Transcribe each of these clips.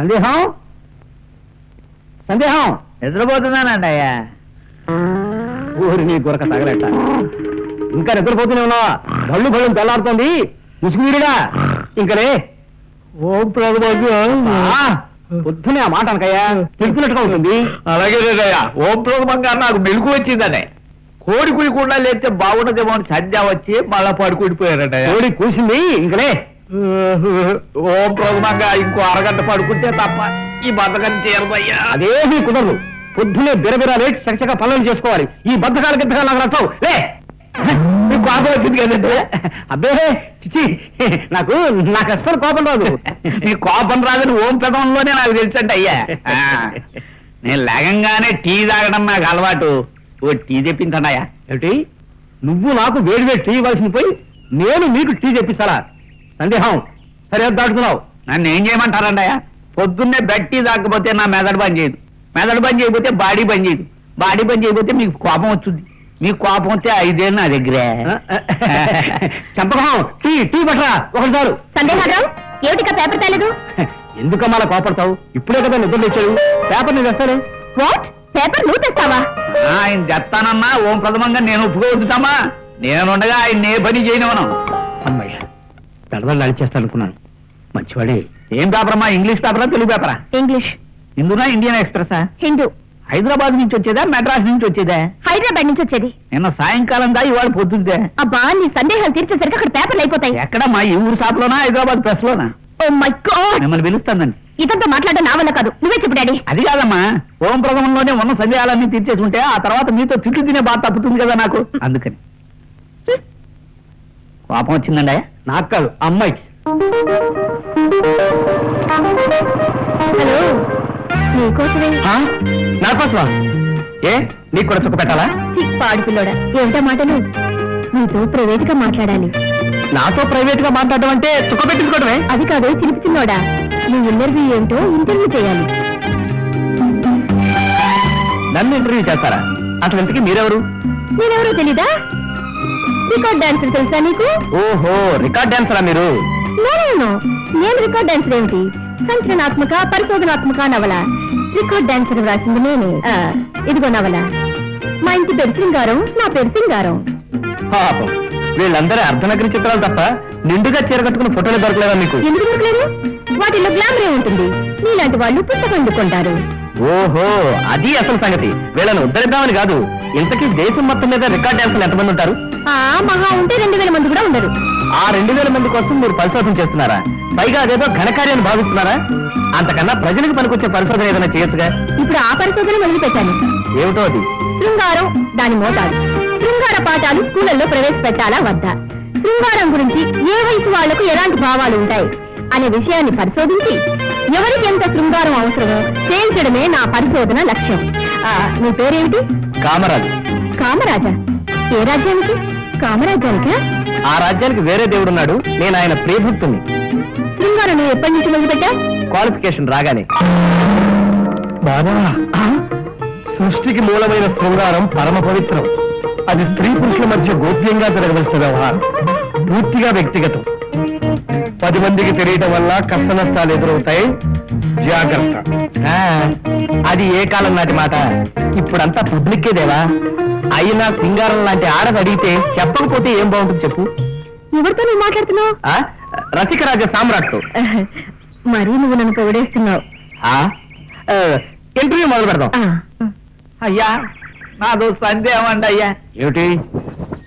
సందేహం? సందేహం? నిద్రపోతున్నానండి అయ్యా ఊరి నీ గురక తగలట ఇంకా నిద్రపోతూనే ఉన్నావా? బళ్ళు బళ్ళు తెల్లారుతోంది. ముసుగురుగా ఇంకలే ఓ ప్రభు పొద్దునే ఆ మాట అనకయ్యా. తెలుసున్నట్టుగా ఉంటుంది. అలాగే లేదయ్యా. ఓం ప్రోగమంగా నాకు మెలుగు వచ్చిందనే. కోడి కుయకుండా లేస్తే బాగుండదేమో అని సంధ్య వచ్చి మళ్ళా పడుకుండిపోయారట కోడి కూసింది. ఇంకలే ఓం ప్రోగమంగా ఇంకో అరగంట పడుకుంటే తప్ప ఈ బతకం తీరదయ్యా. అదేమీ కుదరదు. పొద్దునే బిరబిర లేచి చకచక పనులు చేసుకోవాలి. ఈ బద్ధకాల గిద్దకాలు నాకు నచ్చవు. లే! నీకు కోపం వచ్చింది అబ్బే చిచి నాకు నాకు అస్సలు కోపం రాదు. నీ కోపం రాదని ఓం ప్రథమంలోనే నాకు తెలుసండి అయ్యా. నేను లేగంగానే టీ తాగడం నాకు అలవాటు. ఓ టీ తెప్పించండి అయ్యా. ఏమిటి? నువ్వు నాకు వేడి వేడి టీ ఇవ్వాల్సింది పోయి నేను నీకు టీ తెప్పించాలా సందేహం సరే దాటుతున్నావు నన్ను ఏం చేయమంటారండి అయ్యా పొద్దున్నే బెడ్ టీ తాకపోతే నా మెదడు పని చేయదు. మెదడు పని చేయకపోతే బాడీ పని చేయదు. బాడీ పని చేయకపోతే మీకు కోపం వచ్చింది మీకు కోపం వస్తే ఐదేళ్ళు నా దగ్గరే. చంపకం టీ టీ పట్టరా. ఒకటి చాలు సందేహారావు ఏమిటిక పేపర్ తేలేదు? ఎందుకమ్మా అలా కోపడతావు? ఇప్పుడే కదా నిద్ర తెచ్చాడు పేపర్ నేను తెస్తాను. వాట్? పేపర్ నువ్వు తెస్తావా? ఆ, ఆయన చెప్తానన్నా ఓం ప్రథమంగా నేను ఒప్పుకోవద్దుతామా నేనుండగా ఆయన ఏ పని చేయనివను అమ్మయ్య పెడదలు నడిచేస్తాను అనుకున్నాను మంచివాడే. ఏం పేపర్ అమ్మా ఇంగ్లీష్ పేపరా తెలుగు పేపరా? ఇంగ్లీష్. ఇందునా ఇండియన్ ఎక్స్ప్రెసా హిందూ. హైదరాబాద్ నుంచి వచ్చేదా మెడ్రాస్ నుంచి వచ్చేదా? హైదరాబాద్ నుంచి వచ్చేది. నిన్న సాయంకాలం దా ఇవాళ పొద్దుందే అబ్బా నీ సందేహాలు తీర్చేసరికి అక్కడ పేపర్లు అయిపోతాయి. ఎక్కడమ్మా ఈ ఊరు షాప్లోనా హైదరాబాద్ ప్రెస్ లోనా ఓ మై గాడ్! మిమ్మల్ని పిలుస్తానండి. ఇదంతా మాట్లాడడం నా వల్ల కాదు. నువ్వే చెప్పు డాడీ. అది కాదమ్మా ఓం ప్రథమంలోనే ఉన్న సందేహాలన్నీ తీర్చేసుకుంటే ఆ తర్వాత మీతో తిట్లు తినే బాధ తప్పుతుంది కదా నాకు. అందుకని. కోపం వచ్చిందండి నాకు కాదు అమ్మాయికి హలో నీకోసమే. ఆ? నా కోసమా? ఏ నీకు కూడా చుక్క పెట్టాలా? పాడు పిల్లోడా ఏమిటా మాటలు? నీతో ప్రైవేట్గా మాట్లాడాలి. నాతో ప్రైవేట్గా మాట్లాడడం అంటే చుక్క పెట్టించుకోవడమే? అది కాదు చిలిపి చిన్నోడా. నీ ఇంటర్వ్యూ ఏంటో ఇంటర్వ్యూ చేయాలి. నన్ను ఇంటర్వ్యూ చేస్తారా? అసలు ఇంతకీ మీరెవరు? నేనెవరో తెలీదా? రికార్డ్ డాన్సర్ తెలుసా నీకు? ఓహో రికార్డ్ డాన్సరా మీరు? no. నేను రికార్డ్ డాన్సర్ ఏమిటి? సంచలనాత్మక పరిశోధనాత్మక నవల. రికార్డ్ డాన్సర్ వ్రాసింది నేనే. ఇదిగో నవల. మా ఇంటి పేరు శృంగారం నా పేరు సింగారం పాపం. వీళ్ళందరూ అర్ధనగరి చిత్రాలు తప్ప నిండుగా చీర కట్టుకున్న ఫోటోలు దొరకలేదా మీకు? ఎందుకు దొరకలేదు? వాటిలో గ్లామరే ఉంటుంది. నీలాంటి వాళ్ళు పుస్తకం అందుకుంటారు ఓహో అది అసలు సంగతి. వీళ్ళని ఉద్ధరిద్దామని కాదు. ఇంతకీ దేశం మొత్తం మీద రికార్డ్ డాన్సులు ఎంతమంది ఉంటారు? మహా ఉంటే రెండు వేల మంది కూడా ఉండరు. ఆ రెండు వేల మంది కోసం మీరు పరిశోధన చేస్తున్నారా? పైగా అదేదో ఘనకార్యాన్ని భావిస్తున్నారా? అంతకన్నా ప్రజలకు పనికొచ్చే పరిశోధన ఏదైనా చేయొచ్చుగా? ఇప్పుడు ఆ పరిశోధన మొదలు పెట్టాను ఏమిటో అది? శృంగారం దాని మోతాదు. శృంగార పాఠాలు స్కూళ్ళల్లో ప్రవేశపెట్టాలా వద్దా? శృంగారం గురించి ఏ వయసు వాళ్ళకు ఎలాంటి భావాలు ఉంటాయి? అనే విషయాన్ని పరిశోధించి ఎవరికి ఎంత శృంగారం అవసరమో తేల్చడమే నా పరిశోధన లక్ష్యం. ఆ, నీ పేరేమిటి? కామరాజు. కామరాజా? ఏ రాజ్యానికి? కామరాజ్యానికా? ఆ రాజ్యానికి వేరే దేవుడున్నాడు. నేను ఆయన ప్రియభక్తుని శృంగారం నువ్వు ఎప్పటి నుంచి మొదలుపెట్టా క్వాలిఫికేషన్ రాగానే. బాబా సృష్టికి మూలమైన శృంగారం పరమ పవిత్రం. అది స్త్రీ పురుషుల మధ్య గోప్యంగా జరగవలసిన వ్యవహారం. పూర్తిగా వ్యక్తిగతం. పది మందికి తెలియటం వల్ల కష్ట నష్టాలు ఎదురవుతాయి. జాగ్రత్త. ఆ, అది ఏ కాలం నాటి మాట? ఇప్పుడంతా పబ్లిక్కేదేవా అయినా సింగారం లాంటి ఆడది అడిగితే చెప్పకపోతే ఏం బాగుంటుంది చెప్పు? ఎవరితో నువ్వు మాట్లాడుతున్నావు? ఆ? రసికరాజ సామ్రాట్తో. మరీ నువ్వు నన్ను పొగిడేస్తున్నావు. ఇంటర్వ్యూ మొదలు పెడదాం. ఆ, అయ్యా నాదో సందేహం అండి అయ్యా. ఏమిటి?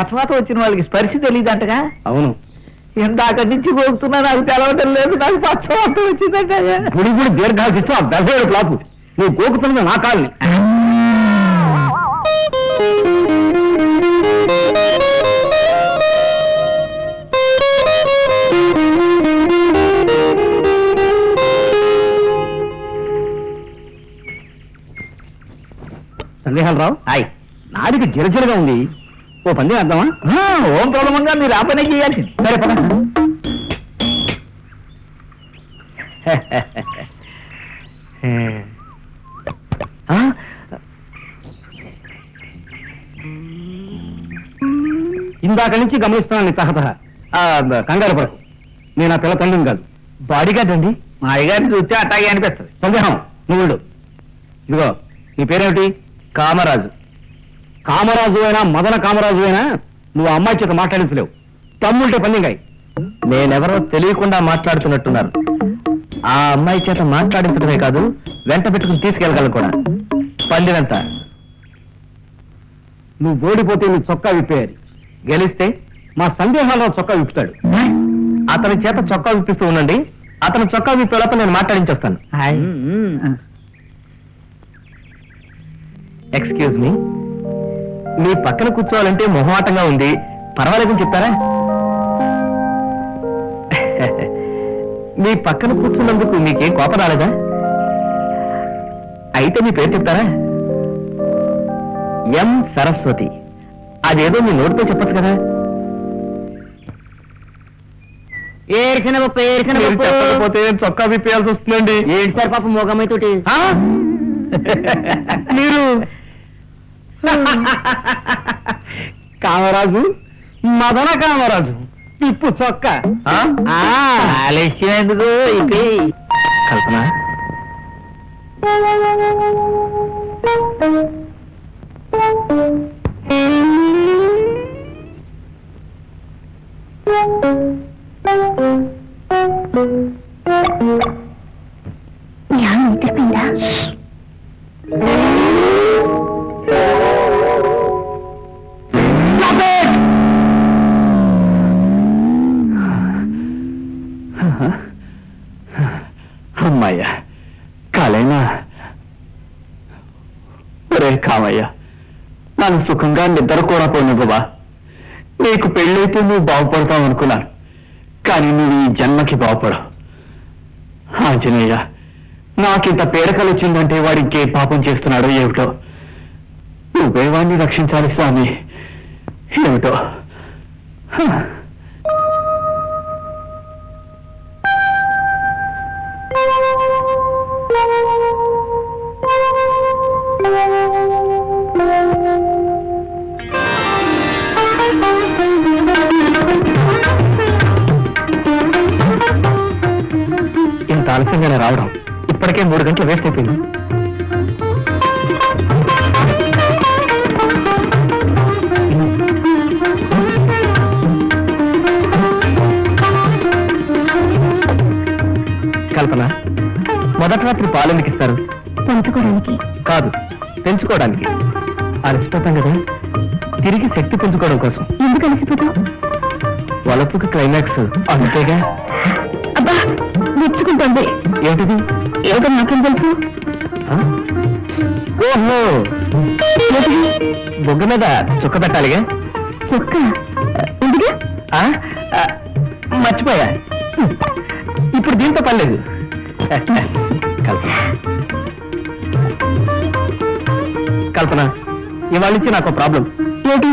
తర్వాత వచ్చిన వాళ్ళకి స్పర్శ తెలియదంటగా? అవును. ఇందాక నుంచి పోతున్నా నాకు తెలవటం లేదు నాకు పచ్చవాతం వచ్చిందంట గుడి దీర్ఘాలు ఇస్తూ ఆ దశ ప్లాపు నువ్వు గోకుతున్నది నా కాల్ని. సందేహాలు రావు హాయ్. నాడికి జిరజిరగా ఉంది. ఓ పంది అర్థమా ఓం ప్రథమంగా మీరు ఆ పనే చేయాల్సింది. సరే పద? ఇందాక నుంచి గమనిస్తున్నాను తహతహ. ఆ, కంగారు పడకు. నేను ఆ పిల్ల తండ్రిని కాదు. బాడీగార్డ్ అండి మా అయ్యగారిని చూస్తే అట్టాగే అనిపిస్తుంది. సందేహం. నువ్వు. ఇదిగో నీ పేరేమిటి? కామరాజు. కామరాజు అయినా మదన కామరాజు అయినా నువ్వు ఆ అమ్మాయి చేత మాట్లాడించలేవు. తమ్ముంటే పందింగాయి నేనెవరో తెలియకుండా మాట్లాడుతున్నట్టున్నారు. ఆ అమ్మాయి చేత మాట్లాడించడమే కాదు వెంట పెట్టుకుని తీసుకెళ్ళగలను కూడా. పందినంత నువ్వు ఓడిపోతే నీ చొక్కా విప్పేయాలి. గెలిస్తే మా సందేహాల్లో చొక్కా విప్పుతాడు. అతని చేత చొక్కా విప్పిస్తూ ఉండండి. అతను చొక్కా విప్పేలోపు నేను మాట్లాడించేస్తాను. ఎక్స్క్యూజ్ మీ మీ పక్కన కూర్చోవాలంటే మొహమాటంగా ఉంది. పర్వాలేదని చెప్తారా? మీ పక్కన కూర్చున్నందుకు మీకేం కోపం రాలేదా? అయితే మీ పేరు చెప్తారా? ఎం సరస్వతి. అదేదో మీ నోటితో చెప్పచ్చు కదా. ఏడ్చిన పప్పు ఏడ్చిన మీరు పప్పు చెప్పకపోతే చొక్కా విప్పేయాల్సి వస్తుందండి. ఏంటి సార్ పాప తోటి ఆ? మీరు కామరాజు మదన కామరాజు తిప్పు చొక్క ఆలస్యం ఎందుకు ఇది కల్పన నిద్రపోయిందా ఒరే కామయ్య నన్ను సుఖంగా నిద్ర కూడా పోనివ్వవా నీకు పెళ్ళైతే నువ్వు బాగుపడతావు అనుకున్నాను. కానీ నువ్వు ఈ జన్మకి బాగుపడవు. ఆంజనేయ నాకింత పేడకలు వచ్చిందంటే వాడు ఇంకే పాపం చేస్తున్నాడో ఏమిటో? నువ్వే వాడిని రక్షించాలి స్వామి. ఏమిటో? ఆలస్యంగానే రావడం ఇప్పటికే మూడు గంటలు వేస్ట్ అయిపోయింది. కల్పన మొదటి రాత్రి పాలు ఎందుకు ఇస్తారు? పంచుకోవడానికి. కాదు పెంచుకోవడానికి. అలసిపోతాం కదా. తిరిగి శక్తి పెంచుకోవడం కోసం. ఎందుకు అలసిపోతావు వలపుకి క్లైమాక్స్ అంతేగా? మెచ్చుకుంటుంది ఏమిటిది? ఏదో నాకేం తెలుసు? ఓహో! ఏంటిది? బొగ్గ మీద చుక్క పెట్టాలిగా? చొక్క? మర్చిపోయా. ఇప్పుడు దీంతో పర్లేదు కల్పన. కల్పన ఇవాళ నుంచి నాకు ప్రాబ్లం. ఏంటి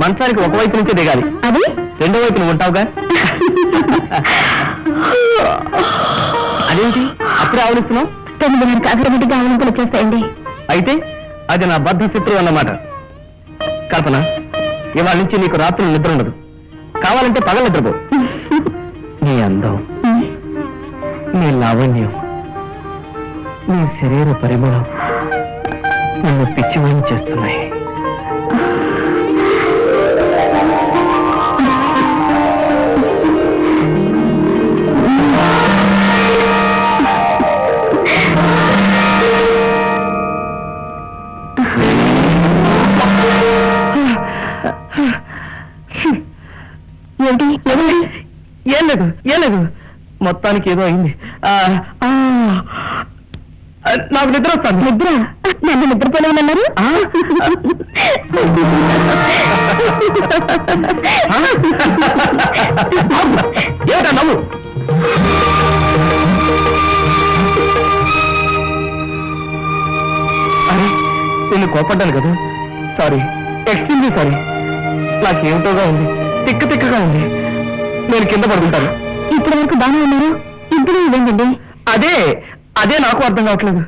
మంచానికి ఒక వైపు నుంచే దిగాలి. అది? రెండో వైపు నువ్వు ఉంటావుగా? అప్పుడే ఆవలిస్తున్నావు తొమ్మిదిన్నరకు అగ్రగడ్డిగా ఆవలింపులు వచ్చేస్తాయండి అయితే అది నా బద్ధ శత్రువు అన్నమాట. కల్పన ఇవాళ నుంచి నీకు రాత్రులు నిద్ర ఉండదు. కావాలంటే పగల నిద్రపో. నీ అందం నీ లావణ్యం నీ శరీర పరిమళం నన్ను పిచ్చివాణి చేస్తున్నాయి. ఏంటి ఎవరి ఏం లేదు ఏం లేదు. మొత్తానికి ఏదో అయింది. నాకు నిద్ర వస్తాను నిద్ర? నన్ను నిద్రపోలేమన్నారు? ఏమిటా నవ్వు? అరే నేను కోపడ్డాను కదా. సారీ. Extremely sorry. నాకేమిటోగా ఉంది? తిక్క తిక్కగా ఉంది. నేను కింద పడుకుంటాను. ఇప్పటి వరకు బాగానే ఉన్నారు. ఇప్పుడు ఇదేంటండి? అదే అదే నాకు అర్థం కావట్లేదు.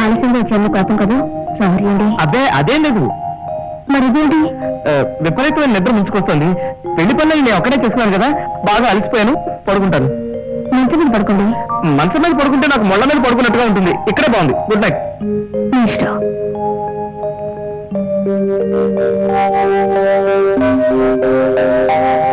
ఆలస్యంగా వచ్చాను కోపం కదా? సారీ అండి. అబ్బే అదేం లేదు. మరి ఇదేంటి? విపరీతమైన నిద్ర ముంచుకొస్తుంది. పెళ్ళి పనులు నేను ఒక్కడే చేస్తున్నాను కదా? బాగా అలసిపోయాను పడుకుంటాను. మంచి మీద పడుకోండి. మంచం మీద పడుకుంటే నాకు మొళ్ళ మీద పడుకున్నట్టుగా ఉంటుంది. ఇక్కడే బాగుంది. గుడ్ నైట్ ఇష్టం. Thank you.